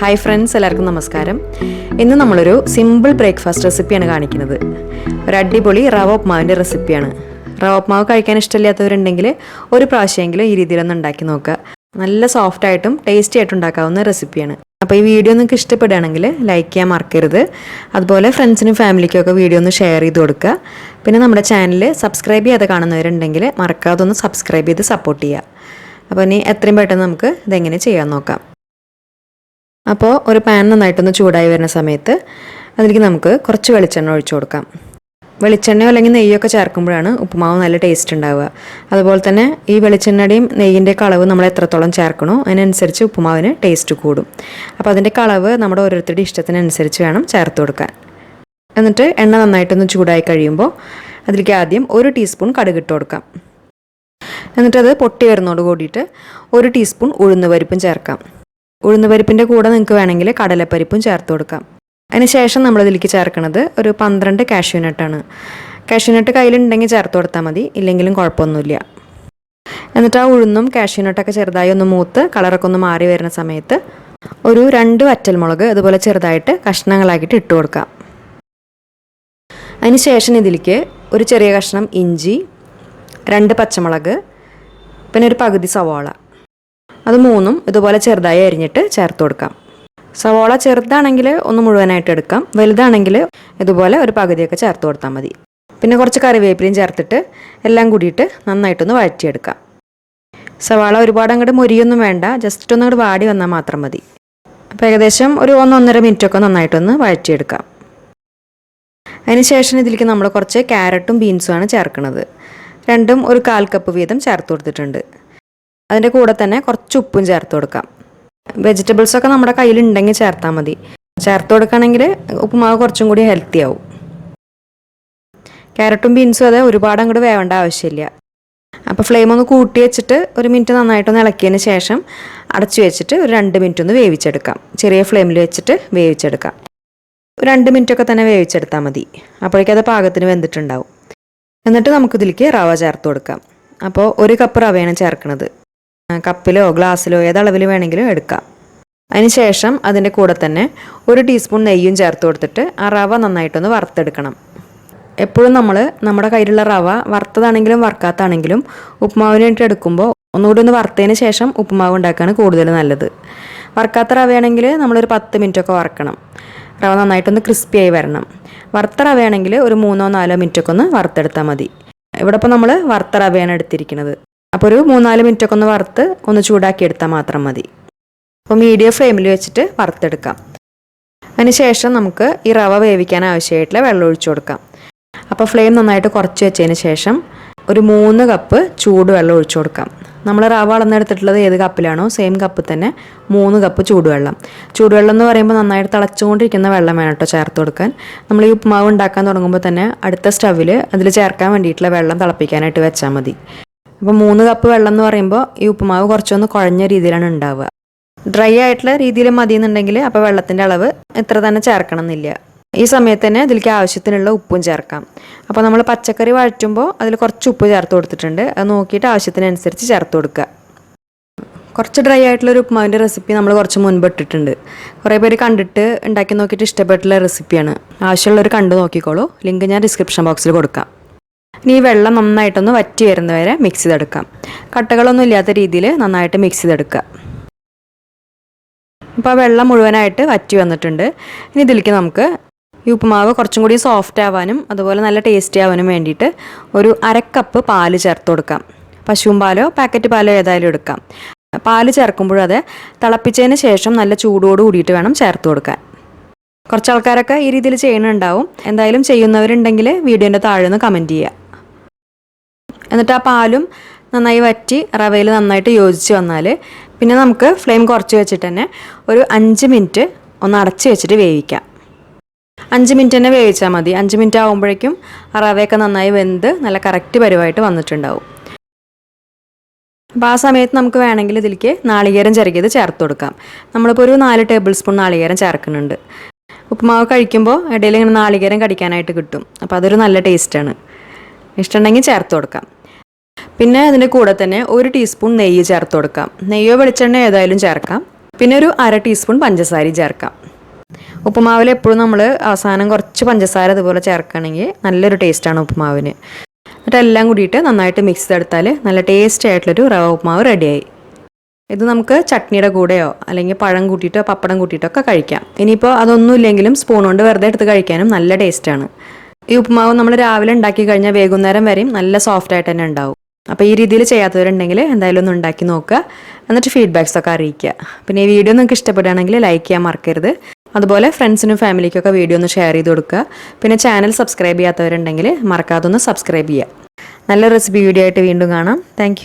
Hi friends എല്ലാവർക്കും നമസ്കാരം. ഇന്ന് നമ്മളൊരു സിമ്പിൾ ബ്രേക്ക്ഫാസ്റ്റ് റെസിപ്പിയാണ് കാണിക്കുന്നത്. ഒരു അടിപൊളി റവ ഉപ്മാവിന്റെ റെസിപ്പിയാണ് റവ ഉപ്മാവ് കഴിക്കാൻ ഇഷ്ടമില്ലാത്തവരുണ്ടെങ്കിൽ ഒരു പ്രാവശ്യമെങ്കിലും ഈ രീതിയിലൊന്ന് ഉണ്ടാക്കി നോക്കുക. നല്ല സോഫ്റ്റ് ആയിട്ടും ടേസ്റ്റി ആയിട്ടും ഉണ്ടാക്കാവുന്ന റെസിപ്പിയാണ് അപ്പോൾ ഈ വീഡിയോ നിങ്ങൾക്ക് ഇഷ്ടപ്പെടുകയാണെങ്കിൽ ലൈക്ക് ചെയ്യാൻ മറക്കരുത്. അതുപോലെ ഫ്രണ്ട്സിനും ഫാമിലിക്കും ഒക്കെ വീഡിയോ ഒന്ന് ഷെയർ ചെയ്ത് കൊടുക്കുക. പിന്നെ നമ്മുടെ ചാനൽ സബ്സ്ക്രൈബ് ചെയ്യാതെ കാണുന്നവരുണ്ടെങ്കിൽ മറക്കാതെ ഒന്ന് സബ്സ്ക്രൈബ് ചെയ്ത് സപ്പോർട്ട് ചെയ്യുക. അപ്പോൾ ഇനി എത്രയും പെട്ടെന്ന് നമുക്ക് ഇതെങ്ങനെ ചെയ്യാൻ നോക്കാം. അപ്പോൾ ഒരു പാൻ നന്നായിട്ടൊന്ന് ചൂടായി വരുന്ന സമയത്ത് അതിലേക്ക് നമുക്ക് കുറച്ച് വെളിച്ചെണ്ണ ഒഴിച്ചു കൊടുക്കാം. വെളിച്ചെണ്ണയോ അല്ലെങ്കിൽ നെയ്യൊക്കെ ചേർക്കുമ്പോഴാണ് ഉപ്പുമാവ് നല്ല ടേസ്റ്റ് ഉണ്ടാവുക. അതുപോലെ തന്നെ ഈ വെളിച്ചെണ്ണയുടെയും നെയ്യിന്റെ അളവ് നമ്മൾ എത്രത്തോളം ചേർക്കണോ അതിനനുസരിച്ച് ഉപ്പുമാവിന് ടേസ്റ്റ് കൂടും. അപ്പോൾ അതിന്റെ അളവ് നമ്മുടെ ഓരോരുത്തരുടെ ഇഷ്ടത്തിനനുസരിച്ച് വേണം ചേർത്ത് കൊടുക്കാൻ. എന്നിട്ട് എണ്ണ നന്നായിട്ടൊന്ന് ചൂടായി കഴിയുമ്പോൾ അതിലേക്ക് ആദ്യം ഒരു ടീസ്പൂൺ കടുകിട്ട് കൊടുക്കാം. എന്നിട്ടത് പൊട്ടി വരുന്നതോട് കൂടിയിട്ട് ഒരു ടീസ്പൂൺ ഉഴുന്ന് പരിപ്പും ചേർക്കാം. ഉഴുന്ന് പരിപ്പിന്റെ കൂടെ നിങ്ങൾക്ക് വേണമെങ്കിൽ കടലപ്പരിപ്പും ചേർത്ത് കൊടുക്കാം. അതിനുശേഷം നമ്മൾ ഇതിലേക്ക് ചേർക്കുന്നത് ഒരു പന്ത്രണ്ട് കാഷ്യൂനട്ടാണ്. കാഷ്യൂനട്ട് കയ്യിലുണ്ടെങ്കിൽ ചേർത്ത് കൊടുത്താൽ മതി ഇല്ലെങ്കിലും കുഴപ്പമൊന്നുമില്ല. എന്നിട്ട് ആ ഉഴുന്നും കാഷ്യൂനട്ടൊക്കെ ചെറുതായി ഒന്ന് മൂത്ത് കളറൊക്കെ ഒന്ന് മാറി വരുന്ന സമയത്ത് ഒരു രണ്ട് വറ്റൽമുളക് അതുപോലെ ചെറുതായിട്ട് കഷ്ണങ്ങളാക്കിയിട്ട് ഇട്ട് കൊടുക്കാം. അതിനുശേഷം ഇതിലേക്ക് ഒരു ചെറിയ കഷ്ണം ഇഞ്ചി രണ്ട് പച്ചമുളക് പിന്നെ ഒരു പകുതി സവാള. അത് മൂന്നും ഇതുപോലെ ചെറുതായി അരിഞ്ഞിട്ട് ചേർത്ത് കൊടുക്കാം. സവോള ചെറുതാണെങ്കിൽ ഒന്ന് മുഴുവനായിട്ട് എടുക്കാം. വലുതാണെങ്കിൽ ഇതുപോലെ ഒരു പകുതിയൊക്കെ ചേർത്ത് കൊടുത്താൽ മതി. പിന്നെ കുറച്ച് കറിവേപ്പിലയും ചേർത്തിട്ട് എല്ലാം കൂടിയിട്ട് നന്നായിട്ടൊന്ന് വഴറ്റിയെടുക്കാം. സവാള ഒരുപാട് അങ്ങോട്ട് മുരിയൊന്നും വേണ്ട. ജസ്റ്റ് ഒന്ന് അങ്ങോട്ട് വാടി വന്നാൽ മാത്രം മതി. അപ്പോൾ ഏകദേശം ഒരു ഒന്നൊന്നര മിനിറ്റൊക്കെ നന്നായിട്ടൊന്ന് വഴറ്റിയെടുക്കാം. അതിന് ശേഷം ഇതിലേക്ക് നമ്മൾ കുറച്ച് ക്യാരറ്റും ബീൻസുമാണ് ചേർക്കുന്നത്. രണ്ടും ഒരു കാൽ കപ്പ് വീതം ചേർത്ത് കൊടുത്തിട്ടുണ്ട്. അതിന്റെ കൂടെ തന്നെ കുറച്ച് ഉപ്പും ചേർത്ത് കൊടുക്കാം. വെജിറ്റബിൾസ് ഒക്കെ നമ്മുടെ കയ്യിലുണ്ടെങ്കിൽ ചേർത്താൽ മതി. ചേർത്ത് കൊടുക്കുകയാണെങ്കിൽ ഉപ്പുമാവ് കുറച്ചും കൂടി ഹെൽത്തി ആവും. ക്യാരറ്റും ബീൻസും അതെ ഒരുപാട് അങ്ങോട്ട് വേവേണ്ട ആവശ്യമില്ല. അപ്പോൾ ഫ്ലെയിം ഒന്ന് കൂട്ടി വെച്ചിട്ട് ഒരു മിനിറ്റ് നന്നായിട്ട് ഒന്ന് ഇളക്കിയതിന് ശേഷം അടച്ചു വെച്ചിട്ട് ഒരു രണ്ട് മിനിറ്റ് ഒന്ന് വേവിച്ചെടുക്കാം. ചെറിയ ഫ്ലെയിമിൽ വെച്ചിട്ട് വേവിച്ചെടുക്കാം. രണ്ട് മിനിറ്റൊക്കെ തന്നെ വേവിച്ചെടുത്താൽ മതി. അപ്പോഴേക്കും അത് പാകത്തിന് വെന്തിട്ടുണ്ടാവും. എന്നിട്ട് നമുക്കിതിലേക്ക് റവ ചേർത്ത് കൊടുക്കാം. അപ്പോൾ ഒരു കപ്പ് റവയാണ് ചേർക്കുന്നത്. കപ്പിലോ ഗ്ലാസ്സിലോ ഏതളവിൽ വേണമെങ്കിലും എടുക്കാം. അതിന് ശേഷം അതിന്റെ കൂടെ തന്നെ ഒരു ടീസ്പൂൺ നെയ്യും ചേർത്ത് കൊടുത്തിട്ട് ആ റവ നന്നായിട്ടൊന്ന് വറുത്തെടുക്കണം. എപ്പോഴും നമ്മൾ നമ്മുടെ കയ്യിലുള്ള റവ വറുത്തതാണെങ്കിലും വറുക്കാത്താണെങ്കിലും ഉപ്പുമാവിന് എടുക്കുമ്പോൾ ഒന്നുകൂടി ഒന്ന് വറുത്തതിന് ശേഷം ഉപ്പുമാവ് ഉണ്ടാക്കുകയാണ് കൂടുതൽ നല്ലത്. വറുക്കാത്ത റവയാണെങ്കിൽ നമ്മളൊരു പത്ത് മിനിറ്റൊക്കെ വറക്കണം. റവ നന്നായിട്ടൊന്ന് ക്രിസ്പി ആയി വരണം. വറുത്ത റവയാണെങ്കിൽ ഒരു മൂന്നോ നാലോ മിനിറ്റൊക്കെ ഒന്ന് വറുത്തെടുത്താൽ മതി. ഇവിടെ ഇപ്പോൾ നമ്മൾ വറുത്ത റവയാണ് എടുത്തിരിക്കുന്നത്. അപ്പോൾ ഒരു മൂന്നാൽ മിനിറ്റൊക്കെ ഒന്ന് വറുത്ത് ഒന്ന് ചൂടാക്കി എടുത്താൽ മാത്രം മതി. അപ്പോൾ മീഡിയം ഫ്ലെയിമിൽ വെച്ചിട്ട് വറുത്തെടുക്കാം. അതിനുശേഷം നമുക്ക് ഈ റവ വേവിക്കാൻ ആവശ്യമായിട്ടുള്ള വെള്ളം ഒഴിച്ചു കൊടുക്കാം. അപ്പോൾ ഫ്ലെയിം നന്നായിട്ട് കുറച്ച് വെച്ചതിന് ശേഷം ഒരു മൂന്ന് കപ്പ് ചൂടുവെള്ളം ഒഴിച്ചു കൊടുക്കാം. നമ്മൾ റവ അളന്നെടുത്തിട്ടുള്ളത് ഏത് കപ്പിലാണോ സെയിം കപ്പ് തന്നെ മൂന്ന് കപ്പ് ചൂടുവെള്ളം. ചൂടുവെള്ളം എന്ന് പറയുമ്പോൾ നന്നായിട്ട് തിളച്ചുകൊണ്ടിരിക്കുന്ന വെള്ളം വേണം കേട്ടോ ചേർത്ത് കൊടുക്കാൻ. നമ്മൾ ഈ ഉപ്പുമാവ് ഉണ്ടാക്കാൻ തുടങ്ങുമ്പോൾ തന്നെ അടുത്ത സ്റ്റവിൽ അതിൽ ചേർക്കാൻ വേണ്ടിയിട്ടുള്ള വെള്ളം തിളപ്പിക്കാനായിട്ട് വെച്ചാൽ മതി. അപ്പോൾ മൂന്ന് കപ്പ് വെള്ളം എന്ന് പറയുമ്പോൾ ഈ ഉപ്പുമാവ് കുറച്ചൊന്ന് കുഴഞ്ഞ രീതിയിലാണ് ഉണ്ടാവുക. ഡ്രൈ ആയിട്ടുള്ള രീതിയിൽ മതി എന്നുണ്ടെങ്കിൽ അപ്പോൾ വെള്ളത്തിന്റെ അളവ് ഇത്ര തന്നെ ചേർക്കണം എന്നില്ല ഈ സമയത്ത് തന്നെ ഇതിലേക്ക് ആവശ്യത്തിനുള്ള ഉപ്പും ചേർക്കാം. അപ്പോൾ നമ്മൾ പച്ചക്കറി വഴറ്റുമ്പോൾ അതിൽ കുറച്ച് ഉപ്പ് ചേർത്ത് കൊടുത്തിട്ടുണ്ട്. അത് നോക്കിയിട്ട് ആവശ്യത്തിനനുസരിച്ച് ചേർത്ത് കൊടുക്കുക. കുറച്ച് ഡ്രൈ ആയിട്ടുള്ള ഒരു ഉപ്പുമാവിന്റെ റെസിപ്പി നമ്മൾ കുറച്ച് മുൻപ് ഇട്ടിട്ടുണ്ട്. കുറേ പേര് കണ്ടിട്ട് ഉണ്ടാക്കി നോക്കിയിട്ട് ഇഷ്ടപ്പെട്ടുള്ള റെസിപ്പിയാണ് ആവശ്യമുള്ളവർ കണ്ടു നോക്കിക്കോളൂ. ലിങ്ക് ഞാൻ ഡിസ്ക്രിപ്ഷൻ ബോക്സിൽ കൊടുക്കാം. ഇനി ഈ വെള്ളം നന്നായിട്ടൊന്ന് വറ്റി വരുന്നവരെ മിക്സ് ചെയ്തെടുക്കാം. കട്ടകളൊന്നും ഇല്ലാത്ത രീതിയിൽ നന്നായിട്ട് മിക്സ് ചെയ്തെടുക്കുക. ഇപ്പോൾ ആ വെള്ളം മുഴുവനായിട്ട് വറ്റി വന്നിട്ടുണ്ട്. ഇനി ഇതിലേക്ക് നമുക്ക് ഈ ഉപ്പുമാവ് കുറച്ചും കൂടി സോഫ്റ്റ് ആവാനും അതുപോലെ നല്ല ടേസ്റ്റി ആവാനും വേണ്ടിയിട്ട് ഒരു അരക്കപ്പ് പാൽ ചേർത്ത് കൊടുക്കാം. പശുവും പാലോ പാക്കറ്റ് പാലോ ഏതായാലും എടുക്കാം. പാൽ ചേർക്കുമ്പോഴും അത് തിളപ്പിച്ചതിന് ശേഷം നല്ല ചൂടോട് കൂടിയിട്ട് വേണം ചേർത്ത് കൊടുക്കാൻ. കുറച്ച് ആൾക്കാരൊക്കെ ഈ രീതിയിൽ ചെയ്യുന്നുണ്ടാവും. എന്തായാലും ചെയ്യുന്നവരുണ്ടെങ്കിൽ വീഡിയോന്റെ താഴെ നിന്ന് കമന്റ് ചെയ്യുക. എന്നിട്ട് ആ പാലും നന്നായി വറ്റി റവയിൽ നന്നായിട്ട് യോജിച്ച് വന്നാൽ പിന്നെ നമുക്ക് ഫ്ലെയിം കുറച്ച് വെച്ചിട്ട് തന്നെ ഒരു അഞ്ച് മിനിറ്റ് ഒന്ന് അടച്ച് വെച്ചിട്ട് വേവിക്കാം. അഞ്ച് മിനിറ്റ് തന്നെ വേവിച്ചാൽ മതി. അഞ്ച് മിനിറ്റ് ആകുമ്പോഴേക്കും റവയൊക്കെ നന്നായി വെന്ത് നല്ല കറക്റ്റ് പരുവായിട്ട് വന്നിട്ടുണ്ടാവും. അപ്പോൾ ആ സമയത്ത് നമുക്ക് വേണമെങ്കിൽ ഇതിലേക്ക് നാളികേരം ചിരകിയത് ചേർത്ത് കൊടുക്കാം. നമ്മളിപ്പോൾ ഒരു നാല് ടേബിൾ സ്പൂൺ നാളികേരം ചേർക്കുന്നുണ്ട്. ഉപ്പുമാവ് കഴിക്കുമ്പോൾ ഇടയിൽ ഇങ്ങനെ നാളികേരം കടിക്കാനായിട്ട് കിട്ടും. അപ്പോൾ അതൊരു നല്ല ടേസ്റ്റാണ്. ഇഷ്ടമുണ്ടെങ്കിൽ ചേർത്ത് കൊടുക്കാം. പിന്നെ അതിന്റെ കൂടെ തന്നെ ഒരു ടീസ്പൂൺ നെയ്യ് ചേർത്ത് കൊടുക്കാം. നെയ്യോ വെളിച്ചെണ്ണ ഏതായാലും ചേർക്കാം. പിന്നെ ഒരു അര ടീസ്പൂൺ പഞ്ചസാരയും ചേർക്കാം. ഉപ്പുമാവിൽ എപ്പോഴും നമ്മൾ അവസാനം കുറച്ച് പഞ്ചസാര അതുപോലെ ചേർക്കുകയാണെങ്കിൽ നല്ലൊരു ടേസ്റ്റാണ് ഉപ്പുമാവിന്. എന്നിട്ട് എല്ലാം കൂടിയിട്ട് നന്നായിട്ട് മിക്സ് ചെയ്തെടുത്താൽ നല്ല ടേസ്റ്റ് ആയിട്ടുള്ളൊരു റവ ഉപ്പുമാവ് റെഡിയായി ഇത് നമുക്ക് ചട്നിയുടെ കൂടെയോ അല്ലെങ്കിൽ പഴം കൂട്ടിയിട്ടോ പപ്പടം കൂട്ടിയിട്ടോ ഒക്കെ കഴിക്കാം. ഇനിയിപ്പോൾ അതൊന്നും ഇല്ലെങ്കിലും സ്പൂൺ കൊണ്ട് വെറുതെ എടുത്ത് കഴിക്കാനും നല്ല ടേസ്റ്റാണ് ഈ ഉപ്പുമാവ് നമ്മൾ രാവിലെ ഉണ്ടാക്കി കഴിഞ്ഞാൽ വൈകുന്നേരം വരെയും നല്ല സോഫ്റ്റ് ആയിട്ട് തന്നെ ഉണ്ടാവും. അപ്പോൾ ഈ രീതിയിൽ ചെയ്യാത്തവരുണ്ടെങ്കിൽ എന്തായാലും ഒന്ന് ഉണ്ടാക്കി നോക്കുക. എന്നിട്ട് ഫീഡ്ബാക്സ് ഒക്കെ അറിയിക്കുക. പിന്നെ ഈ വീഡിയോ നിങ്ങൾക്ക് ഇഷ്ടപ്പെടുകയാണെങ്കിൽ ലൈക്ക് ചെയ്യാൻ മറക്കരുത്. അതുപോലെ ഫ്രണ്ട്സിനും ഫാമിലിക്കൊക്കെ വീഡിയോ ഒന്ന് ഷെയർ ചെയ്ത് കൊടുക്കുക. പിന്നെ ചാനൽ സബ്സ്ക്രൈബ് ചെയ്യാത്തവരുണ്ടെങ്കിൽ മറക്കാതെ ഒന്ന് സബ്സ്ക്രൈബ് ചെയ്യുക. നല്ല റെസിപ്പി വീഡിയോ ആയിട്ട് വീണ്ടും കാണാം. താങ്ക്